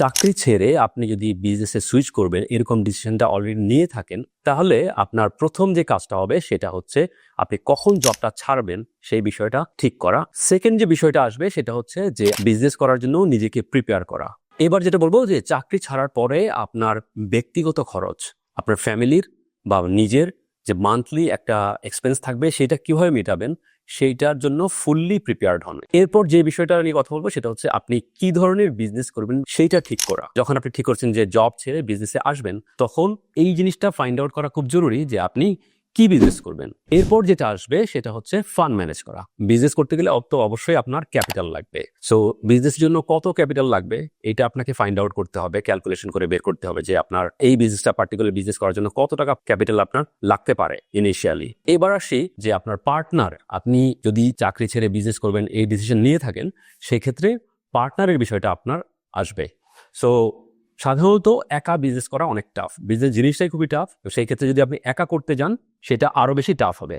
চাকরি ছেড়ে আপনি যদি বিজনেসে সুইচ করবেন, এরকম ডিসিশনটা অলরেডি নিয়ে থাকেন, তাহলে আপনার প্রথম যে কাজটা হবে সেটা হচ্ছে আপনি কখন জবটা ছাড়বেন সেই বিষয়টা ঠিক করা। সেকেন্ড যে বিষয়টা আসবে সেটা হচ্ছে যে বিজনেস করার জন্য নিজেকে প্রিপেয়ার করা। এবার যেটা বলব যে চাকরি ছাড়ার পরে আপনার ব্যক্তিগত খরচ, আপনার ফ্যামিলির বা নিজের যে মান্থলি একটা এক্সপেন্স থাকবে সেটা কীভাবে মেটাবেন সেইটার জন্য ফুললি প্রিপেয়ার্ড হন। এরপর যে বিষয়টা নিয়ে কথা বলব সেটা হচ্ছে আপনি কি ধরনের বিজনেস করবেন সেইটা ঠিক করা। যখন আপনি ঠিক করছেন যে জব ছেড়ে বিজনেসে আসবেন, তখন এই জিনিসটা ফাইন্ড আউট করা খুব জরুরি যে আপনি কি বিজনেস করবেন? এরপর যেটা আসবে সেটা হচ্ছে ফান্ড ম্যানেজ করা। বিজনেস করতে গেলে তো অবশ্যই আপনার ক্যাপিটাল লাগবে। সো বিজনেসের জন্য কত ক্যাপিটাল লাগবে? এটা আপনাকে ফাইন্ড আউট করতে হবে ক্যালকুলেশন করে বের করতে হবে যে আপনার এই বিজনেসটা পার্টিকুলার বিজনেস করার জন্য কত টাকা ক্যাপিটাল আপনার লাগতে পারে ইনিশিয়ালি এবার আসি যে আপনার পার্টনার আপনি যদি চাকরি ছেড়ে বিজনেস করবেন, এই ডিসিশন নিয়ে থাকেন সেই ক্ষেত্রে পার্টনারের বিষয়টা আপনার আসবে। সো সাধারণত একা বিজনেস করা অনেক টাফ বিজনেস জিনিসটাই খুবই টাফ তো সেই ক্ষেত্রে যদি আপনি একা করতে যান, সেটা আরও বেশি টাফ হবে।